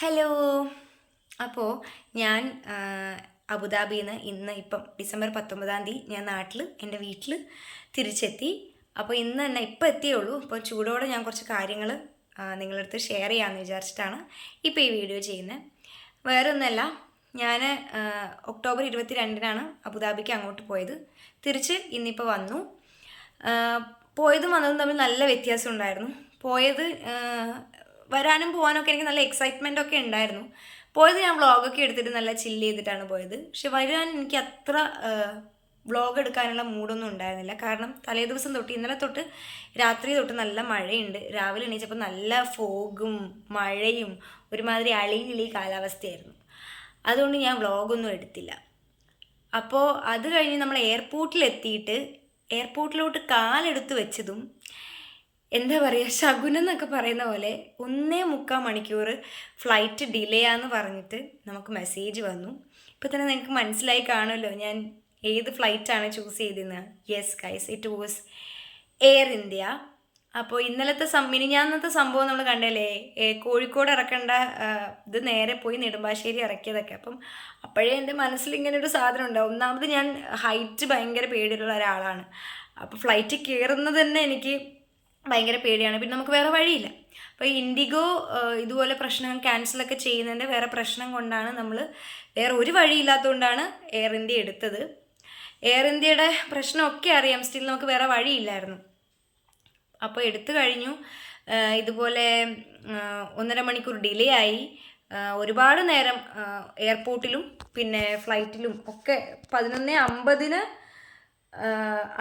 Hello. അപ്പോൾ ഞാൻ അബുദാബിയിൽ നിന്ന് ഇന്ന് ഇപ്പം ഡിസംബർ പത്തൊമ്പതാം തീയതി ഞാൻ നാട്ടിൽ എന്റെ വീട്ടിൽ തിരിച്ചെത്തി. അപ്പോൾ ഇന്ന് തന്നെ ഇപ്പം എത്തിയുള്ളൂ. അപ്പോൾ ചൂടോടെ ഞാൻ കുറച്ച് കാര്യങ്ങൾ നിങ്ങളുടെ അടുത്ത് ഷെയർ ചെയ്യാമെന്ന് വിചാരിച്ചിട്ടാണ് ഇപ്പോൾ ഈ വീഡിയോ ചെയ്യുന്നത് വേറെ ഒന്നല്ല ഞാൻ ഒക്ടോബർ ഇരുപത്തി രണ്ടിനാണ് അബുദാബിക്ക് അങ്ങോട്ട് പോയത്. തിരിച്ച് ഇന്നിപ്പോൾ വന്നു. പോയതും വന്നതും തമ്മിൽ നല്ല വ്യത്യാസം ഉണ്ടായിരുന്നു. പോയത് വരാനും പോകാനൊക്കെ എനിക്ക് നല്ല എക്സൈറ്റ്മെന്റ് ഒക്കെ ഉണ്ടായിരുന്നു. പോയത് ഞാൻ വ്ളോഗൊക്കെ എടുത്തിട്ട് നല്ല ചില്ല് ചെയ്തിട്ടാണ് പോയത്. പക്ഷെ വരാൻ എനിക്ക് അത്ര വ്ളോഗ് എടുക്കാനുള്ള മൂഡൊന്നും ഉണ്ടായിരുന്നില്ല. കാരണം തലേ ദിവസം തൊട്ട് ഇന്നലെ തൊട്ട് രാത്രി തൊട്ട് നല്ല മഴയുണ്ട്. രാവിലെ എണീച്ചപ്പോൾ നല്ല ഫോഗും മഴയും ഒരുമാതിരി അളിയിലി കാലാവസ്ഥയായിരുന്നു. അതുകൊണ്ട് ഞാൻ വ്ളോഗൊന്നും എടുത്തില്ല. അപ്പോൾ അത് കഴിഞ്ഞ് നമ്മൾ എയർപോർട്ടിലെത്തിയിട്ട് എയർപോർട്ടിലോട്ട് കാലെടുത്ത് വെച്ചതും എന്താ പറയുക ശകുനം എന്നൊക്കെ പറയുന്ന പോലെ ഒന്നേ മുക്കാൽ മണിക്കൂർ ഫ്ലൈറ്റ് ഡിലേ ആന്ന് പറഞ്ഞിട്ട് നമുക്ക് മെസ്സേജ് വന്നു. ഇപ്പോൾ തന്നെ നിങ്ങൾക്ക് മനസ്സിലായി കാണുമല്ലോ ഞാൻ ഏത് ഫ്ലൈറ്റാണ് ചൂസ് ചെയ്തതെന്ന്. Yes guys it was Air India അപ്പോൾ ഇന്നലത്തെ മിനിഞ്ഞാന്നത്തെ സംഭവം നമ്മൾ കണ്ടല്ലേ കോഴിക്കോട് ഇറക്കേണ്ട ഇത് നേരെ പോയി നെടുമ്പാശ്ശേരി ഇറക്കിയതൊക്കെ. അപ്പം അപ്പോഴേ എന്റെ മനസ്സിൽ ഇങ്ങനെ ഒരു സാധനം ഉണ്ട്. ഒന്നാമത് ഞാൻ ഹൈറ്റ് ഭയങ്കര പേടിയുള്ള ഒരാളാണ്. അപ്പോൾ ഫ്ലൈറ്റ് കയറുന്നത് തന്നെ എനിക്ക് ഭയങ്കര പേടിയാണ്. പിന്നെ നമുക്ക് വേറെ വഴിയില്ല. അപ്പോൾ ഇൻഡിഗോ ഇതുപോലെ പ്രശ്നം ക്യാൻസലൊക്കെ ചെയ്യുന്നതിന്റെ വേറെ പ്രശ്നം കൊണ്ടാണ് നമ്മൾ വേറെ ഒരു വഴിയില്ലാത്തതുകൊണ്ടാണ് എയർ ഇന്ത്യ എടുത്തത്. എയർ ഇന്ത്യയുടെ പ്രശ്നമൊക്കെ അറിയാം. സ്റ്റിൽ നമുക്ക് വേറെ വഴിയില്ലായിരുന്നു. അപ്പോൾ എടുത്തു കഴിഞ്ഞു. ഇതുപോലെ ഒന്നര മണിക്കൂർ ഡിലേ ആയി. ഒരുപാട് നേരം എയർപോർട്ടിലും പിന്നെ ഫ്ലൈറ്റിലും ഒക്കെ പതിനൊന്ന് അമ്പതിന്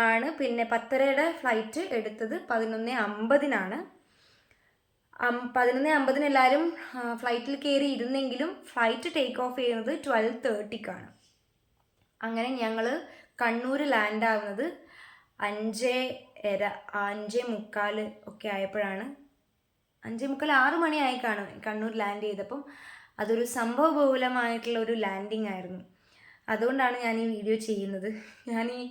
ആണ്. പിന്നെ പത്തരയുടെ ഫ്ലൈറ്റ് എടുത്തത് പതിനൊന്ന് അമ്പതിനാണ്. പതിനൊന്ന് അമ്പതിന് എല്ലാവരും ഫ്ലൈറ്റിൽ കയറി ഇരുന്നെങ്കിലും ഫ്ലൈറ്റ് ടേക്ക് ഓഫ് ചെയ്യുന്നത് ട്വൽവ് തേർട്ടിക്കാണ് അങ്ങനെ ഞങ്ങൾ കണ്ണൂർ ലാൻഡ് ആവുന്നത് അഞ്ച് എര അഞ്ചേ മുക്കാൽ ഒക്കെ ആയപ്പോഴാണ്. അഞ്ചേ മുക്കാൽ ആറ് മണിയായി കാണും കണ്ണൂർ ലാൻഡ് ചെയ്തപ്പം. അതൊരു സംഭവബഹുലമായിട്ടുള്ള ഒരു ലാൻഡിങ് ആയിരുന്നു. അതുകൊണ്ടാണ് ഞാൻ ഈ വീഡിയോ ചെയ്യുന്നത്. ഞാൻ ഈ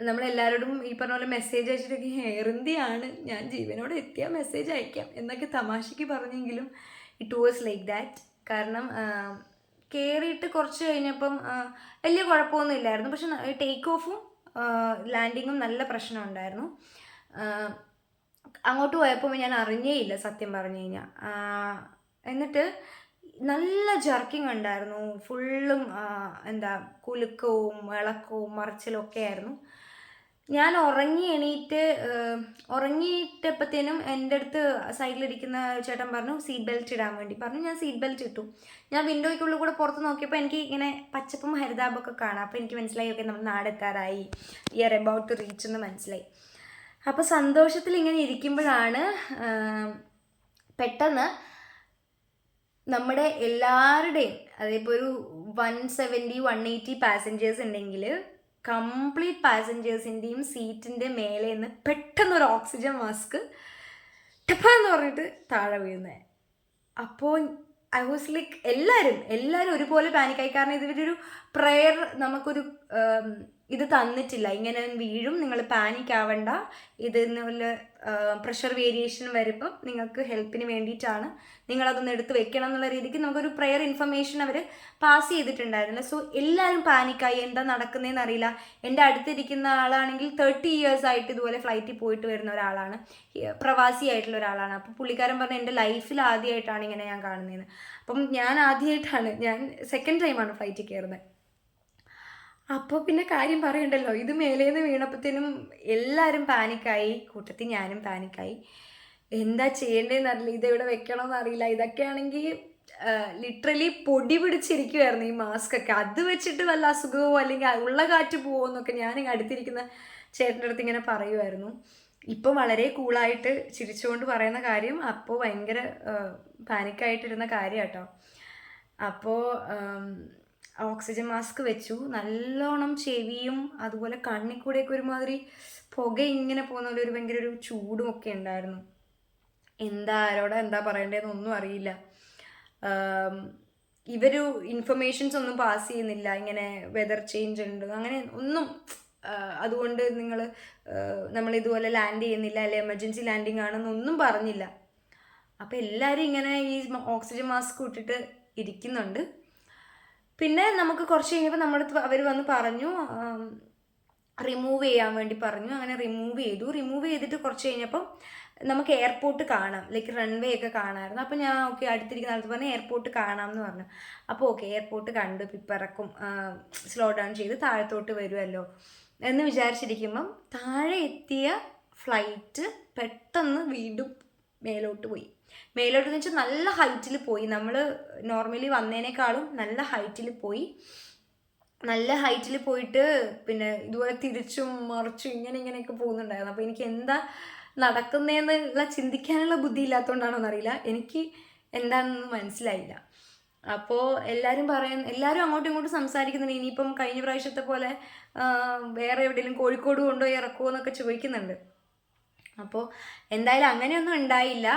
നമ്മളെല്ലാവരോടും ഈ പറഞ്ഞ പോലെ മെസ്സേജ് അയച്ചിട്ടൊക്കെ എയർ ഇന്ത്യയാണ് ഞാൻ ജീവനോട് എത്തിയാൽ മെസ്സേജ് അയക്കാം. എന്നൊക്കെ തമാശയ്ക്ക് പറഞ്ഞെങ്കിലും ഇറ്റ് വാസ് ലൈക്ക് ദാറ്റ് കാരണം കയറിയിട്ട് കുറച്ച് കഴിഞ്ഞപ്പം വലിയ കുഴപ്പമൊന്നും ഇല്ലായിരുന്നു. പക്ഷെ ടേക്ക് ഓഫും ലാൻഡിങ്ങും നല്ല പ്രശ്നം ഉണ്ടായിരുന്നു. അങ്ങോട്ട് പോയപ്പോൾ ഞാൻ അറിഞ്ഞേയില്ല സത്യം പറഞ്ഞു കഴിഞ്ഞാൽ എന്നിട്ട് നല്ല ജർക്കിംഗ് ഉണ്ടായിരുന്നു. ഫുള്ളും എന്താ കുലുക്കവും ഇളക്കവും മറിച്ചിലും ഒക്കെ ആയിരുന്നു. ഞാൻ ഉറങ്ങി എണീറ്റ് ഉറങ്ങിയിട്ടപ്പോഴത്തേനും എന്റെ അടുത്ത് സൈഡിലിരിക്കുന്ന ചേട്ടൻ പറഞ്ഞു സീറ്റ് ബെൽറ്റ് ഇടാൻ വേണ്ടി. പറഞ്ഞു ഞാൻ സീറ്റ് ബെൽറ്റ് ഇട്ടു. ഞാൻ വിൻഡോയ്ക്കുള്ളിൽ കൂടെ പുറത്ത് നോക്കിയപ്പോൾ എനിക്ക് ഇങ്ങനെ പച്ചപ്പും ഹരിതാപമൊക്കെ കാണാം. അപ്പോൾ എനിക്ക് മനസ്സിലായി ഓക്കെ നമ്മൾ നാടെത്താറായി. ആർ എബൌട്ട് ടു റീച്ച് എന്ന് മനസ്സിലായി. അപ്പോൾ സന്തോഷത്തിൽ ഇങ്ങനെ ഇരിക്കുമ്പോഴാണ് പെട്ടെന്ന് നമ്മുടെ എല്ലാവരുടെയും അതിപ്പോൾ ഒരു one seventy one eighty passengers ഉണ്ടെങ്കിൽ കംപ്ലീറ്റ് പാസഞ്ചേഴ്സിന്റെയും സീറ്റിന്റെ മേലെ നിന്ന് പെട്ടെന്നൊരു ഓക്സിജൻ മാസ്ക് ടപ്പാന്ന് പറഞ്ഞിട്ട് താഴെ വീഴുന്നത് അപ്പോൾ ഐ വാസ് ലൈക്ക് എല്ലാവരും എല്ലാവരും ഒരുപോലെ പാനിക്കായി കാരണം ഇതൊരു പ്രെയർ നമുക്കൊരു ഇത് തന്നിട്ടില്ല. ഇങ്ങനെ വീഴും നിങ്ങൾ പാനിക് ആവണ്ട. ഇതിനുള്ള പ്രഷർ വേരിയേഷൻ വരുമ്പം നിങ്ങൾക്ക് ഹെൽപ്പിന് വേണ്ടിയിട്ടാണ് നിങ്ങളതൊന്ന് എടുത്ത് വെക്കണം എന്നുള്ള രീതിക്ക് നമുക്കൊരു പ്രയർ ഇൻഫർമേഷൻ അവർ പാസ് ചെയ്തിട്ടുണ്ടായിരുന്നില്ല. സോ എല്ലാവരും പാനിക്കായി എന്താ നടക്കുന്നതെന്ന് അറിയില്ല. എന്റെ അടുത്തിരിക്കുന്ന ആളാണെങ്കിൽ തേർട്ടി ഇയേഴ്സ് ആയിട്ട് ഇതുപോലെ ഫ്ലൈറ്റിൽ പോയിട്ട് വരുന്ന ഒരാളാണ്. പ്രവാസി ആയിട്ടുള്ള ഒരാളാണ്. അപ്പോൾ പുള്ളിക്കാരൻ പറഞ്ഞ എന്റെ ലൈഫിൽ ആദ്യമായിട്ടാണ് ഇങ്ങനെ ഞാൻ കാണുന്നതെന്ന് അപ്പം ഞാൻ ആദ്യമായിട്ടാണ് ഞാൻ സെക്കൻഡ് ടൈമാണ് ഫ്ലൈറ്റിൽ കയറുന്നത് അപ്പോൾ പിന്നെ കാര്യം പറയണ്ടല്ലോ. ഇത് മേലേന്ന് വീണപ്പോഴത്തേനും എല്ലാവരും പാനിക്കായി. കൂട്ടത്തിൽ ഞാനും പാനിക്കായി. എന്താ ചെയ്യേണ്ടതെന്ന് അറിയില്ല. ഇതെവിടെ വെക്കണമെന്ന് അറിയില്ല. ഇതൊക്കെ ആണെങ്കിൽ ലിറ്ററലി പൊടി പിടിച്ചിരിക്കുമായിരുന്നു ഈ മാസ്ക് ഒക്കെ. അത് വെച്ചിട്ട് വല്ല അസുഖമോ അല്ലെങ്കിൽ ഉള്ള കാറ്റ് പോവോ എന്നൊക്കെ ഞാൻ അടുത്തിരിക്കുന്ന ചേട്ടന്റെ അടുത്ത് ഇങ്ങനെ പറയുമായിരുന്നു ഇപ്പോൾ വളരെ കൂളായിട്ട് ചിരിച്ചുകൊണ്ട് പറയുന്ന കാര്യം അപ്പോൾ ഭയങ്കര പാനിക്കായിട്ടിരുന്ന കാര്യം കേട്ടോ അപ്പോൾ ഓക്സിജൻ മാസ്ക് വെച്ചു. നല്ലോണം ചെവിയും അതുപോലെ കണ്ണിൽ കൂടെയൊക്കെ ഒരുമാതിരി പുക ഇങ്ങനെ പോകുന്ന പോലെ ഒരു ഭയങ്കര ഒരു ചൂടും ഒക്കെ ഉണ്ടായിരുന്നു. എന്താ ആരോടാ എന്താ പറയണ്ടതെന്ന് ഒന്നും അറിയില്ല. ഇവരു ഇൻഫർമേഷൻസ് ഒന്നും പാസ് ചെയ്യുന്നില്ല. ഇങ്ങനെ വെതർ ചേഞ്ച് ഉണ്ട്. അങ്ങനെ ഒന്നും അതുകൊണ്ട് നിങ്ങൾ നമ്മൾ ഇതുപോലെ ലാൻഡ് ചെയ്യുന്നില്ല അല്ലെ എമർജൻസി ലാൻഡിങ് ആണെന്നൊന്നും പറഞ്ഞില്ല. അപ്പോൾ എല്ലാവരും ഇങ്ങനെ ഈ ഓക്സിജൻ മാസ്ക് ഇട്ടിട്ട് ഇരിക്കുന്നുണ്ട്. പിന്നെ നമുക്ക് കുറച്ച് കഴിഞ്ഞപ്പോൾ നമ്മുടെ അവർ വന്ന് പറഞ്ഞു റിമൂവ് ചെയ്യാൻ വേണ്ടി പറഞ്ഞു. അങ്ങനെ റിമൂവ് ചെയ്തു. റിമൂവ് ചെയ്തിട്ട് കുറച്ച് കഴിഞ്ഞപ്പം നമുക്ക് എയർപോർട്ട് കാണാം. ലൈക്ക് റൺവേ ഒക്കെ കാണാമായിരുന്നു അപ്പോൾ ഞാൻ ഓക്കെ അടുത്തിരിക്കുന്ന ആൾക്ക് പറഞ്ഞു എയർപോർട്ട് കാണാം എന്ന് പറഞ്ഞു. അപ്പോൾ ഓക്കെ എയർപോർട്ട് കണ്ടു. പിപ്പറക്കും സ്ലോ ഡൗൺ ചെയ്ത് താഴത്തോട്ട് വരുമല്ലോ എന്ന് വിചാരിച്ചിരിക്കുമ്പം താഴെ എത്തിയ ഫ്ലൈറ്റ് പെട്ടെന്ന് വീണ്ടും മേലോട്ട് പോയി. മേലോട്ട് വെച്ചാൽ നല്ല ഹൈറ്റിൽ പോയി. നമ്മൾ നോർമലി വന്നതിനേക്കാളും നല്ല ഹൈറ്റിൽ പോയി. നല്ല ഹൈറ്റിൽ പോയിട്ട് പിന്നെ ഇതുപോലെ തിരിച്ചും മറിച്ചും ഇങ്ങനെ ഇങ്ങനെയൊക്കെ പോകുന്നുണ്ടായിരുന്നു. അപ്പോൾ എനിക്ക് എന്താ നടക്കുന്നതെന്നുള്ള ചിന്തിക്കാനുള്ള ബുദ്ധി ഇല്ലാത്തതുകൊണ്ടാണോ എന്നറിയില്ല എനിക്ക് എന്താണെന്ന് മനസ്സിലായില്ല. അപ്പോൾ എല്ലാവരും പറയുന്ന എല്ലാവരും അങ്ങോട്ടും ഇങ്ങോട്ടും സംസാരിക്കുന്നുണ്ട്. ഇനിയിപ്പം കഴിഞ്ഞ പ്രാവശ്യത്തെ പോലെ വേറെ എവിടെയെങ്കിലും കോഴിക്കോട് കൊണ്ടുപോയി ഇറക്കുമോ എന്നൊക്കെ ചോദിക്കുന്നുണ്ട്. അപ്പോൾ എന്തായാലും അങ്ങനെയൊന്നും ഉണ്ടായില്ല.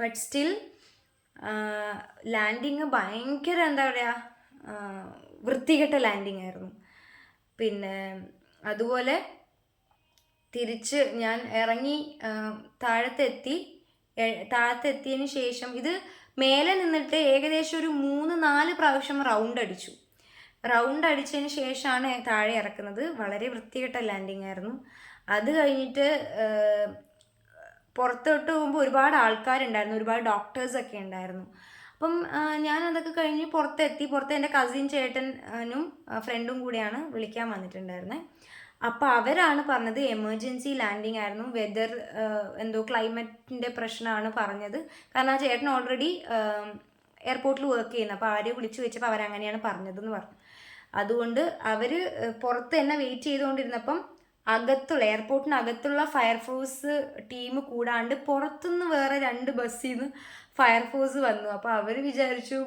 ബട്ട് സ്റ്റിൽ ലാൻഡിങ് ഭയങ്കര എന്താ പറയുക വൃത്തികെട്ട ലാൻഡിങ് ആയിരുന്നു. പിന്നെ അതുപോലെ തിരിച്ച് ഞാൻ ഇറങ്ങി താഴത്തെത്തി താഴത്തെത്തിയതിന് ശേഷം ഇത് മേലെ നിന്നിട്ട് ഏകദേശം ഒരു മൂന്ന് നാല് പ്രാവശ്യം റൗണ്ട് അടിച്ചു. റൗണ്ട് അടിച്ചതിന് ശേഷമാണ് താഴെ ഇറക്കുന്നത്. വളരെ വൃത്തികെട്ട ലാൻഡിങ് ആയിരുന്നു. അത് കഴിഞ്ഞിട്ട് പുറത്തോട്ട് പോകുമ്പോൾ ഒരുപാട് ആൾക്കാരുണ്ടായിരുന്നു ഒരുപാട് ഡോക്ടേഴ്സൊക്കെ ഉണ്ടായിരുന്നു. അപ്പം ഞാൻ അതൊക്കെ കഴിഞ്ഞ് പുറത്തെത്തി പുറത്ത് എന്റെ കസിൻ ചേട്ടനും ഫ്രണ്ടും കൂടിയാണ് വിളിക്കാൻ വന്നിട്ടുണ്ടായിരുന്നത് അപ്പോൾ അവരാണ് പറഞ്ഞത് എമർജൻസി ലാൻഡിങ് ആയിരുന്നു. വെതർ എന്തോ ക്ലൈമറ്റിന്റെ പ്രശ്നമാണ് പറഞ്ഞത്. കാരണം ആ ചേട്ടൻ ഓൾറെഡി എയർപോർട്ടിൽ വർക്ക് ചെയ്യുന്നു. അപ്പോൾ ആരെ വിളിച്ചു വെച്ചപ്പോൾ അവരങ്ങനെയാണ് പറഞ്ഞതെന്ന് പറഞ്ഞു. അതുകൊണ്ട് അവർ പുറത്ത് തന്നെ വെയിറ്റ് ചെയ്തുകൊണ്ടിരുന്നപ്പം അകത്തുള്ള എയർപോർട്ടിന് അകത്തുള്ള ഫയർഫോഴ്സ് ടീം കൂടാണ്ട് പുറത്തുനിന്ന് വേറെ രണ്ട് ബസ്സിൽ നിന്ന് ഫയർഫോഴ്സ് വന്നു. അപ്പോൾ അവർ വിചാരിച്ചു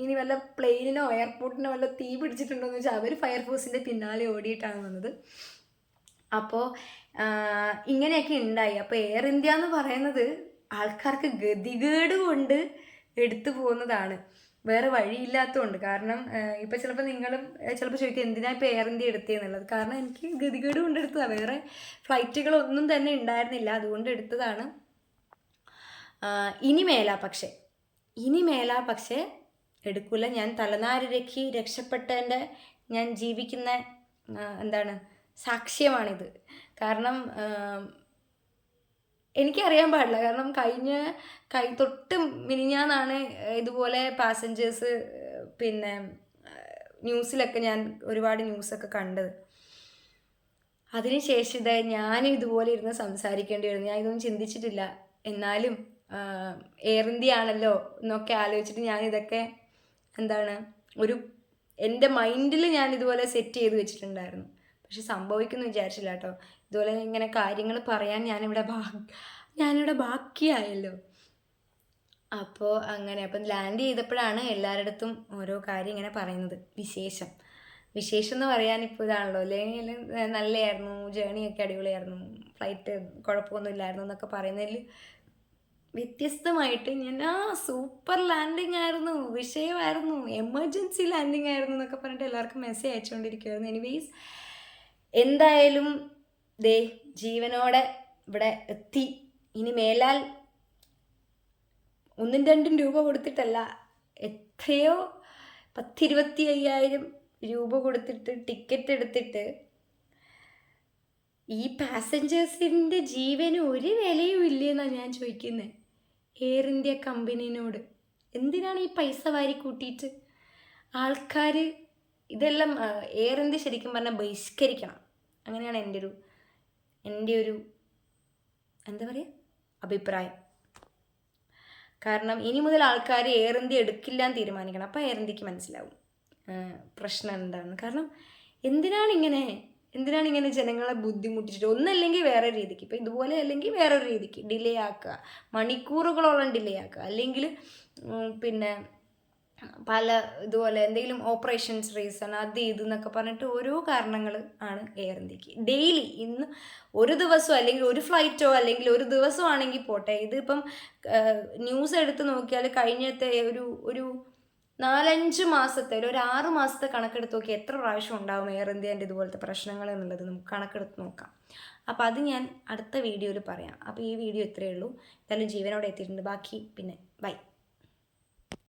ഇനി വല്ല പ്ലെയിനിനോ എയർപോർട്ടിനോ വല്ല തീ പിടിച്ചിട്ടുണ്ടോ എന്ന് വെച്ചാൽ അവർ ഫയർഫോഴ്സിന്റെ പിന്നാലെ ഓടിയിട്ടാണ് വന്നത്. അപ്പോൾ ഇങ്ങനെയൊക്കെ ഉണ്ടായി അപ്പോൾ എയർ ഇന്ത്യ എന്ന് പറയുന്നത് ആൾക്കാർക്ക് ഗതികേട് കൊണ്ട് എടുത്തു പോകുന്നതാണ്. വേറെ വഴിയില്ലാത്തതുകൊണ്ട് കാരണം ഇപ്പം ചിലപ്പോൾ നിങ്ങളും ചിലപ്പോൾ ചോദിക്കും എന്തിനാ ഇപ്പോൾ എയർ ഇന്ത്യ എടുത്തതെന്നുള്ളത് കാരണം എനിക്ക് ഗതികേട് കൊണ്ട് എടുത്തതാണ് വേറെ ഫ്ലൈറ്റുകളൊന്നും തന്നെ ഉണ്ടായിരുന്നില്ല അതുകൊണ്ട് എടുത്തതാണ്. ഇനി മേലാ പക്ഷേ. ഇനി മേലാ പക്ഷേ എടുക്കൂല. ഞാൻ തലനാരിരക്ക് രക്ഷപ്പെട്ടതിന്റെ ഞാൻ ജീവിക്കുന്ന എന്താണ് സാക്ഷ്യമാണിത്. കാരണം എനിക്കറിയാൻ പാടില്ല. കാരണം കഴിഞ്ഞ കൈ തൊട്ട് മിനിഞ്ഞാന്നാണ് ഇതുപോലെ പാസഞ്ചേഴ്സ് പിന്നെ ന്യൂസിലൊക്കെ ഞാൻ ഒരുപാട് ന്യൂസൊക്കെ കണ്ടത്. അതിനുശേഷം ഇതായി ഞാൻ ഇതുപോലെ ഇരുന്ന് സംസാരിക്കേണ്ടി വരുന്നു ഞാൻ ഇതൊന്നും ചിന്തിച്ചിട്ടില്ല. എന്നാലും എയർ ഇന്ത്യ ആണല്ലോ എന്നൊക്കെ ആലോചിച്ചിട്ട് ഞാൻ ഇതൊക്കെ എന്താണ് ഒരു എന്റെ മൈൻഡിൽ ഞാൻ ഇതുപോലെ സെറ്റ് ചെയ്ത് വെച്ചിട്ടുണ്ടായിരുന്നു. പക്ഷെ സംഭവിക്കുന്നു വിചാരിച്ചില്ല കേട്ടോ. ഇതുപോലെ ഇങ്ങനെ കാര്യങ്ങൾ പറയാൻ ഞാനിവിടെ ബാ ഞാനിവിടെ ബാക്കിയായല്ലോ. അപ്പോൾ അങ്ങനെ അപ്പം ലാൻഡ് ചെയ്തപ്പോഴാണ് എല്ലാവരുടെ ഓരോ കാര്യം ഇങ്ങനെ പറയുന്നത്. വിശേഷം. വിശേഷം എന്ന് പറയാൻ ഇപ്പോൾ ഇതാണല്ലോ. അല്ലെങ്കിൽ നല്ലതായിരുന്നു ജേണിയൊക്കെ അടിപൊളിയായിരുന്നു ഫ്ലൈറ്റ് കുഴപ്പമൊന്നുമില്ലായിരുന്നു എന്നൊക്കെ പറയുന്നതിൽ വ്യത്യസ്തമായിട്ട് ഞാൻ ആ സൂപ്പർ ലാൻഡിങ് ആയിരുന്നു വിഷയമായിരുന്നു എമർജൻസി ലാൻഡിങ് ആയിരുന്നു എന്നൊക്കെ പറഞ്ഞിട്ട് എല്ലാവർക്കും മെസ്സേജ് അയച്ചുകൊണ്ടിരിക്കുമായിരുന്നു എനിവേസ് എന്തായാലും ദേ ജീവനോടെ ഇവിടെ എത്തി. ഇനി മേലാൽ ഒന്നും രണ്ടും രൂപ കൊടുത്തിട്ടല്ല എത്രയോ പത്തിരുപത്തി അയ്യായിരം രൂപ കൊടുത്തിട്ട് ടിക്കറ്റ് എടുത്തിട്ട് ഈ പാസഞ്ചേഴ്സിന്റെ ജീവന് ഒരു വിലയും ഇല്ലെന്നാണ് ഞാൻ ചോദിക്കുന്നത് എയർ ഇന്ത്യ കമ്പനീനോട്. എന്തിനാണ് ഈ പൈസ വാരി കൂട്ടിയിട്ട്? ആൾക്കാർ ഇതെല്ലാം എയർ ഇന്ത്യ ശരിക്കും പറഞ്ഞാൽ ബഹിഷ്കരിക്കണം. അങ്ങനെയാണ് എന്റെ ഒരു എന്റെ ഒരു എന്താ പറയുക അഭിപ്രായം. കാരണം ഇനി മുതൽ ആൾക്കാർ ഇന്ത്യ എടുക്കില്ല എന്ന് തീരുമാനിക്കണം. അപ്പോൾ ഇന്ത്യയ്ക്ക് മനസ്സിലാവും പ്രശ്നം എന്താണെന്ന്. കാരണം എന്തിനാണ് ഇങ്ങനെ എന്തിനാണ് ഇങ്ങനെ ജനങ്ങളെ ബുദ്ധിമുട്ടിച്ചിട്ട് ഒന്നല്ലെങ്കിൽ വേറെ രീതിക്ക് ഇപ്പം ഇതുപോലെ അല്ലെങ്കിൽ വേറൊരു രീതിക്ക് ഡിലേ ആക്കുക. മണിക്കൂറുകളോളം ഡിലേ ആക്കുക. അല്ലെങ്കിൽ പിന്നെ പല ഇതുപോലെ എന്തെങ്കിലും ഓപ്പറേഷൻസ് റീസൺ അത് ഇത് എന്നൊക്കെ പറഞ്ഞിട്ട് ഓരോ കാരണങ്ങൾ ആണ് എയർ ഇന്ത്യയ്ക്ക് ഡെയിലി ഇന്ന് ഒരു ദിവസം അല്ലെങ്കിൽ ഒരു ഫ്ലൈറ്റോ അല്ലെങ്കിൽ ഒരു ദിവസം ആണെങ്കിൽ പോട്ടെ ഇതിപ്പം ന്യൂസ് എടുത്ത് നോക്കിയാൽ കഴിഞ്ഞത്തെ ഒരു ഒരു നാലഞ്ച് മാസത്തെ ഒരു ആറ് മാസത്തെ കണക്കെടുത്ത് നോക്കി എത്ര പ്രാവശ്യം ഉണ്ടാവും എയർ ഇന്ത്യന്റെ ഇതുപോലത്തെ പ്രശ്നങ്ങൾ എന്നുള്ളത് നമുക്ക് കണക്കെടുത്ത് നോക്കാം. അപ്പോൾ അത് ഞാൻ അടുത്ത വീഡിയോയിൽ പറയാം. അപ്പോൾ ഈ വീഡിയോ ഇത്രയേ ഉള്ളൂ. എന്തായാലും ജീവനോടെ എത്തിയിട്ടുണ്ട്. ബാക്കി പിന്നെ ബൈ.